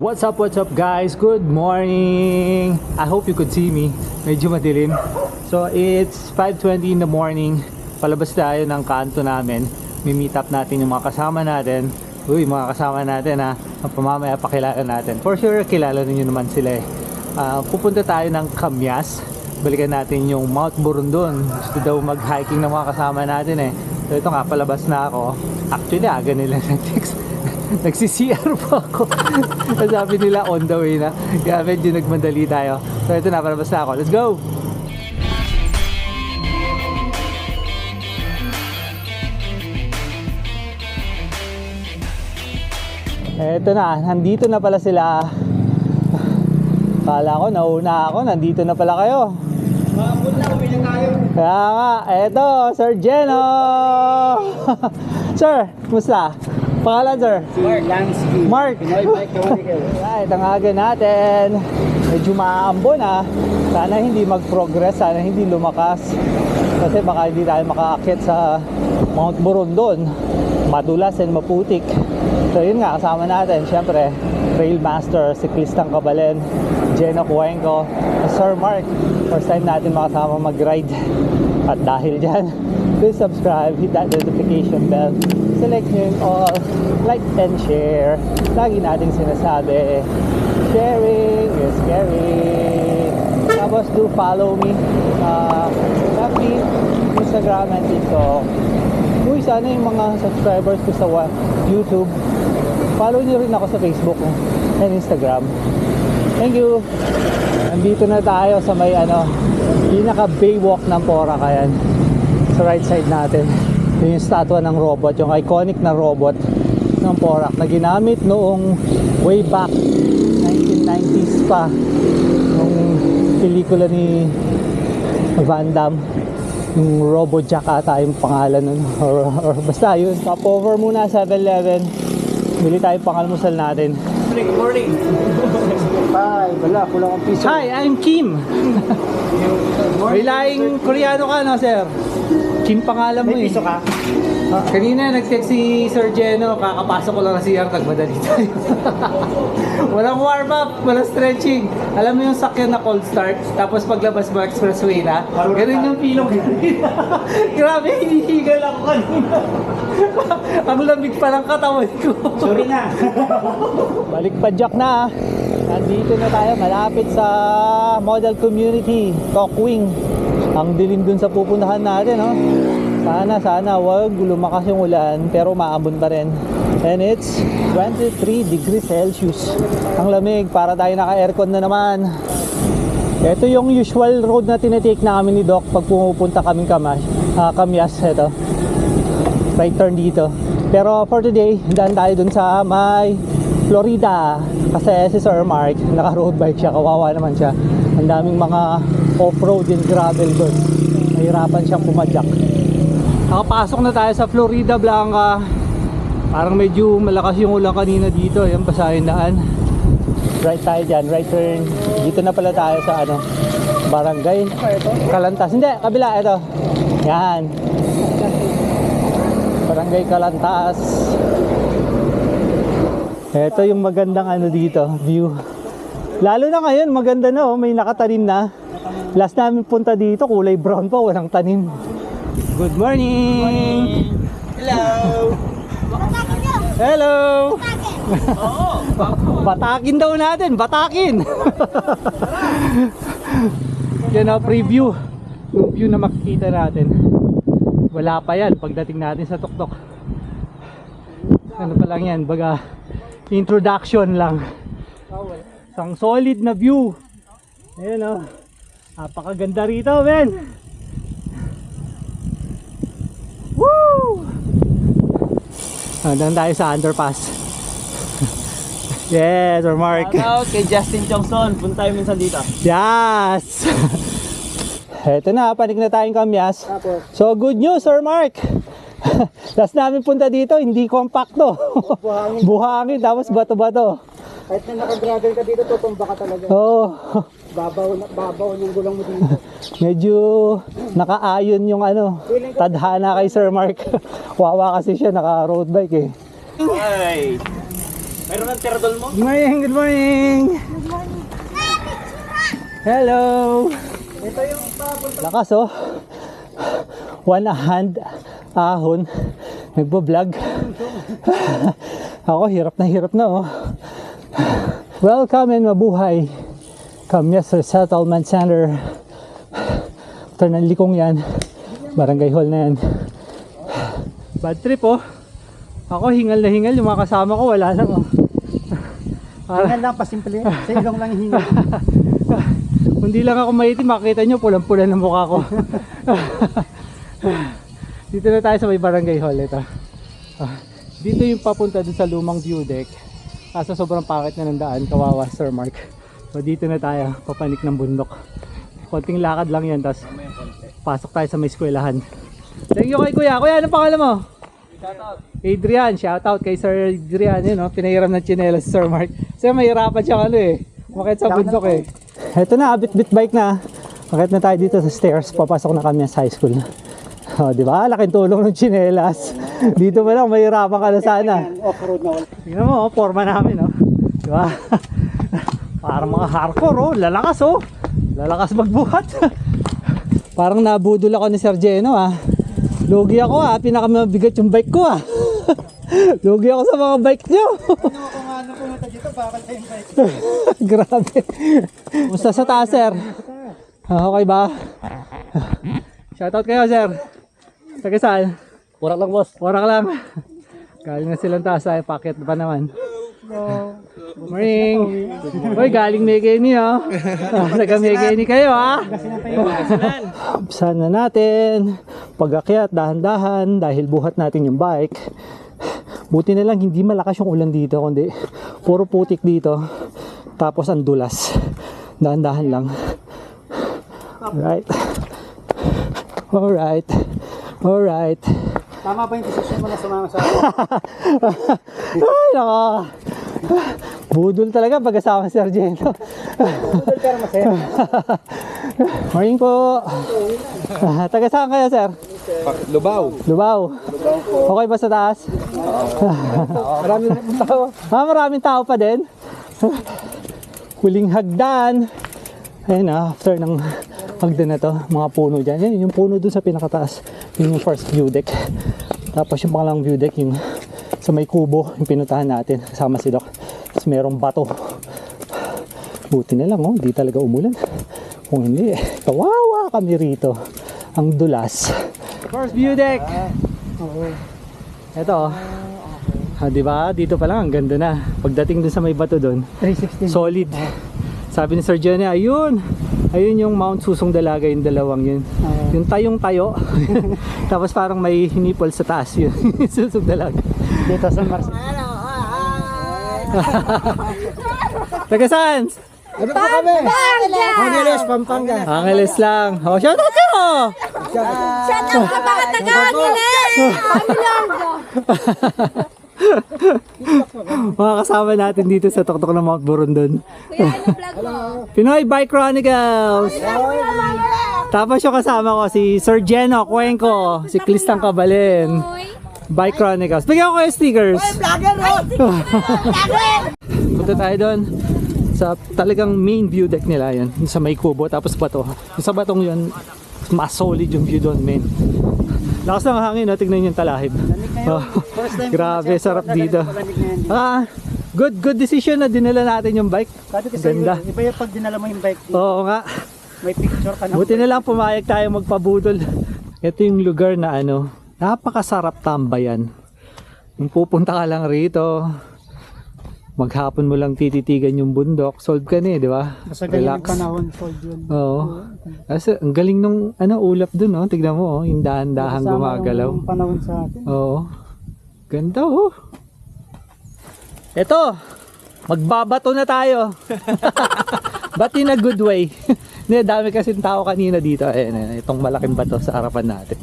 What's up, what's up guys? Good morning! I hope you could see me. Medyo madilim. So it's 5.20 in the morning. Palabas tayo ng kanto namin. Mi-meet up natin yung mga kasama natin. Uy, mga kasama natin ha. Pamamaya pakilala natin. For sure, kilala ninyo naman sila eh. Ah, pupunta tayo ng Kamyas. Balikan natin yung Mount Burundon. Gusto daw mag-hiking ng mga kasama natin eh. So ito nga, palabas na ako. Actually, aga nila nag-text. Nagsi-CR po ako. Sabi nila on the way na. Kaya medyo nagmadali tayo. So ito na, palabas na ako. Let's go! Eto na, nandito na pala sila. Kala ko, nauna ako, nandito na pala kayo. Kaya nga, eto, Sir Jeno! sir, musta? Pangalan, sir? Mark Lansky. Mark. Pinoy Bike Chronicle. Right, ang aga natin. Medyo maambon ah. Sana hindi mag-progress, sana hindi lumakas. Kasi baka hindi tayo makaakyat sa Mount Burundon. Madulas and maputik. So yun nga, kasama natin. Siyempre, Trail Master, Siklistang Kabalen, Jenna Cuenco, Sir Mark. First time natin makasama mag-ride. At dahil dyan, please subscribe, hit that notification bell, select nyo yung all, like and share. Lagi natin sinasabi, sharing is caring. Tapos do follow me sa FB, Instagram, and TikTok. Uy, sana yung mga subscribers ko sa YouTube, follow nyo rin ako sa Facebook and Instagram. Thank you! Nandito na tayo sa may ano, pinaka baywalk ng Porac yan. Sa right side natin. Yun yung statwa ng robot, yung iconic na robot ng Porac na ginamit noong way back 1990s pa nung pelikula ni Van Damme yung Robojack ata yung pangalan nun or, or basta yun stop over muna 7-Eleven bili tayo pangalmusal natin Good morning. Hi, wala, kulang ang piso. Hi, I'm Kim May laing Koreano ka no sir? Kim pangalan mo eh May piso ka? Ah, kanina nag-text si Sir Jeno, kakapasok ko lang sa CR, nagmadali tayo. walang warm up, walang stretching. Alam mo yung sakyan na cold start, tapos paglabas mo expressway na, ganun yung pilong. Grabe, hinihigal ako kanina. Ang lamig pa ng katawan ko. Sorry na. Balik pa Jack na. ah. Nandito na tayo malapit sa model community, Tokwing. Ang dilim dun sa pupuntahan natin, no? Sana, sana wag lumakas yung ulan pero maambon pa rin. And it's 23 degrees Celsius. Ang lamig, para tayo naka-aircon na naman. Ito yung usual road na tinitake namin ni Doc pag pumupunta kaming kamas, ah, kamyas. Ito. Right turn dito. Pero for today, daan tayo dun sa may Florida. Kasi si Sir Mark, naka-road bike siya. Kawawa naman siya. Ang daming mga off-road and gravel doon. Nahirapan siyang pumadyak. Nakapasok na tayo sa Florida Blanca. Parang medyo malakas yung ulan kanina dito. Yan, basa yung daan. Right tayo dyan, right turn. Dito na pala tayo sa ano, barangay. Kalantas. Hindi, kabila, ito. Yan. Barangay Kalantas. Ito yung magandang ano dito, view. Lalo na ngayon, maganda na oh, may nakatanim na. Last namin punta dito, kulay brown pa, walang tanim. Good morning! Hello. Hello! batakin daw natin, batakin! Yan ang preview. Yung view na makikita natin. Wala pa yan pagdating natin sa tuktok. Ano pa lang yan, baga introduction lang. Isang solid na view. Ayan o. Napakaganda rito, men. Woo! Hanggang tayo sa underpass. yes, or Mark. Shoutout kay Justin Chongson. Punta tayo minsan dito. Yes! Eto na, panik na tayong kamyas. So, good news, Sir Mark. Last namin punta dito, hindi compacto. buhangin. Buhangin, tapos bato-bato. Kahit na naka-gravel ka dito, tutumba ka talaga. Oo. Babaw, na- babaw yung gulang mo dito. Medyo nakaayon yung ano, tadhana kay Sir Mark. Wawa kasi siya, naka road bike eh. Hey! Meron ng tiradol mo? Good morning, good morning. Hello. Ito yung papunta. Lakas oh. One hand ahon. Nagbo-vlog. Ako hirap na hirap na oh. Welcome and mabuhay. Kamyas Resettlement Center. After ng likong yan. Barangay Hall na yan. Bad trip oh. Ako hingal na hingal. Yung mga kasama ko wala lang oh. Hingal lang, pasimple. Sa ilong lang hingal. Hindi lang ako maitim, makikita nyo pulang-pula ng mukha ko. dito na tayo sa may barangay hall ito. Ah, dito yung papunta dun sa lumang view deck. Kaso sobrang pakit na ng daan, kawawa Sir Mark. So dito na tayo, papanik ng bundok. Konting lakad lang yan, tapos pasok tayo sa may eskwelahan. Thank you kay Kuya. Kuya, anong pangalan mo? Adrian, shout out kay Sir Adrian, yun, no? pinahiram ng chinelas si Sir Mark. Kasi mahirapan siya ano eh, makit sa bundok eh. Ito na, bit-bit bike na. Makit na tayo dito sa stairs, papasok na kami sa high school. Oh, di ba? Laking tulong ng chinelas. Dito pa lang, mahirapan ka na sana. Off-road na wala. Tingnan mo, oh, forma namin, oh. Di ba? Parang mga hardcore, oh. Lalakas, oh. Lalakas magbuhat. Parang nabudol ako ni Sir Geno, ah. Lugi ako, ah. Pinakamabigat yung bike ko, ah. Lugi ako sa mga bike nyo. Ano kung ano pumunta dito, bakal sa yung bike. Grabe. Kumusta sa taas, sir? Ah, okay ba? Shoutout kayo, sir. Taga saan? Warak lang, boss. Warak lang. Galing na silang taas ay packet pa naman. Morning. Hoy, galing Megeni oh. Taga Megeni kayo ah. Umpsan na natin. Pag-akyat, dahan-dahan dahil buhat natin yung bike. Buti na lang hindi malakas yung ulan dito kundi puro putik dito. Tapos ang dulas. Dahan-dahan lang. Alright. Alright. Alright. Tama ba yung decision mo na sumama sa akin? Ay, nako. Budol talaga pag kasama si Argento. Budol pero masaya. Morning po. Ah, Taga saan kayo, sir? Lubaw. Lubaw. Okay ba sa taas? Marami na punta ko. Ah, maraming tao pa din. Huling hagdan. Ayun na, after ng hagdan na to, mga puno dyan. Yan, yung puno dun sa pinakataas. Yun yung first view deck. Tapos yung pangalang view deck, yung sa may kubo, yung pinuntahan natin. Kasama si Doc. Tapos merong bato. Buti na lang, oh, di talaga umulan. Kung hindi, kawawa kami rito. Ang dulas. First view deck. Ito, oh. Ah, di ba? Dito pa lang, ang ganda na. Pagdating dun sa may bato dun, 316. solid. Sabi ni Sir Johnny, ayun. Ayun yung Mount Susong Dalaga, yung dalawang yun. Ah. Yung tayong tayo. Tapos parang may hinipol sa taas yun. Susong Dalaga. Dito sa Mars. Taga saan? Ano po kami? Angeles, Pampanga. Angeles lang. Oh, shout out kayo! Shout out sa mga taga-Angeles! Mga kasama natin dito sa tuktok ng Mount Burundon. Kuya, ano vlog mo? Pinoy Bike Chronicles! Tapos yung kasama ko si Sir Jeno Cuenco, si Klistang Kabalen. Uy, Bike Chronicles. Bigyan ko kayo stickers. Punta tayo doon sa talagang main view deck nila yan. Yung sa may kubo tapos bato. Yung sa batong yun, mas solid yung view doon, men. Lakas ng hangin, no? tignan yung talahib. Oh, grabe, sarap dito. dito. Ah, good good decision na dinala natin yung bike. Sabi kasi, Ganda. iba yung pag dinala mo yung bike, Oo nga. may picture ka na. Buti na lang pumayag tayo magpabudol. Ito yung lugar na ano, napakasarap tambayan. Kung pupunta ka lang rito, maghapon mo lang tititigan yung bundok, solve ka na eh, di ba? Sa ganyan panahon, sold yun. Oo. Kasi ang galing nung ano, ulap dun, oh. Tignan mo, oh, yung dahan-dahang gumagalaw. yung panahon sa atin. Oo. Ganda, oh. Ito, magbabato na tayo. But in a good way. Hindi, dami kasi tao kanina dito. Ayan, ayan, itong malaking bato sa harapan natin.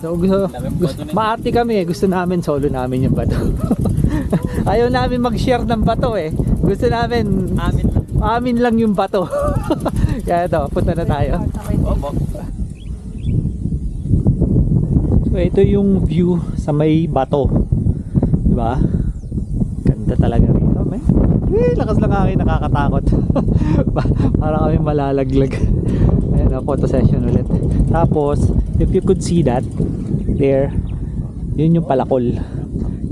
So, gusto, gusto, maarte kami eh. Gusto namin, solo namin yung bato. Ayaw namin mag-share ng bato eh. Gusto namin, amin lang, amin lang yung bato. Kaya ito, punta na tayo. So, ito yung view sa may bato. Diba? Ganda talaga rin. Eh, lakas lang akin nakakatakot. Pa- Para kami malalaglag. Oh, photo session ulit. Tapos, if you could see that, there, yun yung palakol.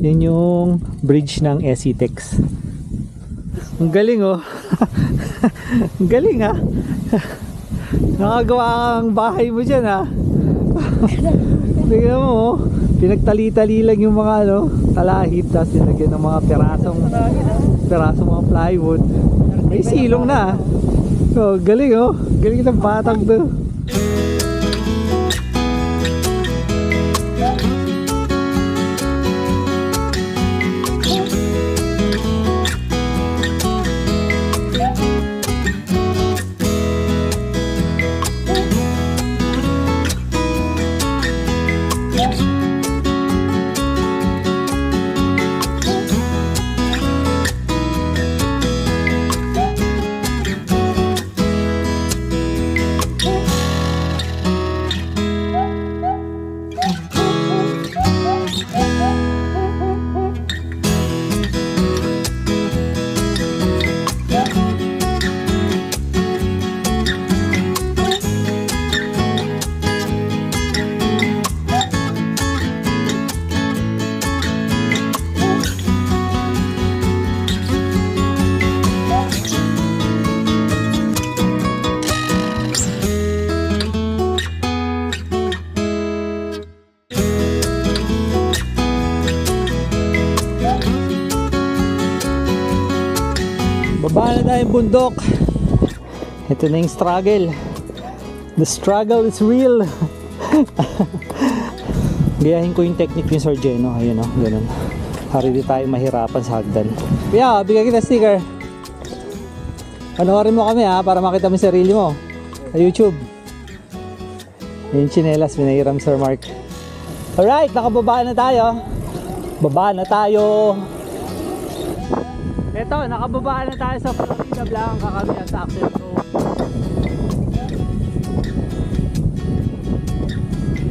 Yun yung bridge ng SCTEX. Ang galing oh. Ang galing ah. Nakagawa ang bahay mo dyan ah. Tingnan mo oh. Pinagtali-tali lang yung mga ano, talahit tapos nilagyan ng mga pirasong pirasong mga plywood. May silong na So, galing oh. Galing ng batang to. Baba na tayong bundok. Ito na yung struggle. The struggle is real. Gayahin ko yung technique ni Sir Jeno. Ayun o, ganun. Para di tayo mahirapan sa hagdan. Kuya, bigyan kita sticker. Panoorin mo kami ha, para makita mo yung sarili mo. Sa YouTube. Yung chinelas, minahiram Sir Mark. Alright, nakababa na tayo. Baba na tayo. Ito, nakababa na tayo sa Florida Blanca kami sa Access Road.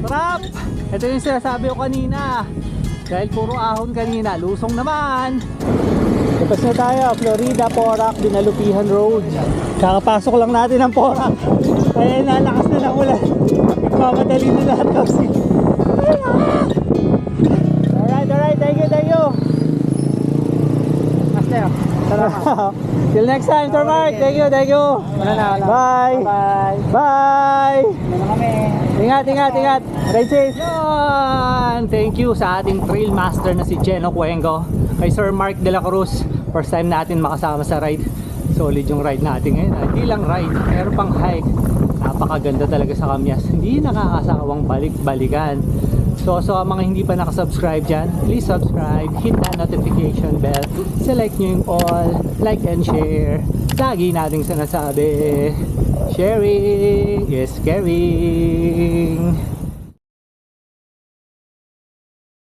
Sarap! Ito yung sinasabi ko kanina. Dahil puro ahon kanina, lusong naman. Tapos na tayo, Florida, Porac, Binalupihan Road. Kakapasok lang natin ng Porac. Kaya nalakas na ng ulan. Mamadali na lahat kasi. Master, salamat. Till next time, Sir Mark. Thank you, thank you. Wala na, wala. Bye. Bye. Bye. Ano na kami? Ingat, ingat, ingat. Ride safe. Yun. Thank you sa ating trail master na si Jeno Cuengo. Kay Sir Mark de la Cruz. First time natin makasama sa ride. Solid yung ride natin ngayon. ah. Hindi lang ride, pero pang hike. Napakaganda talaga sa Kamyas. Hindi nakakasawang balik-balikan. So, so mga hindi pa nakasubscribe dyan, please subscribe, hit that notification bell, select nyo yung all, like and share. Lagi nating sinasabi, sharing is caring.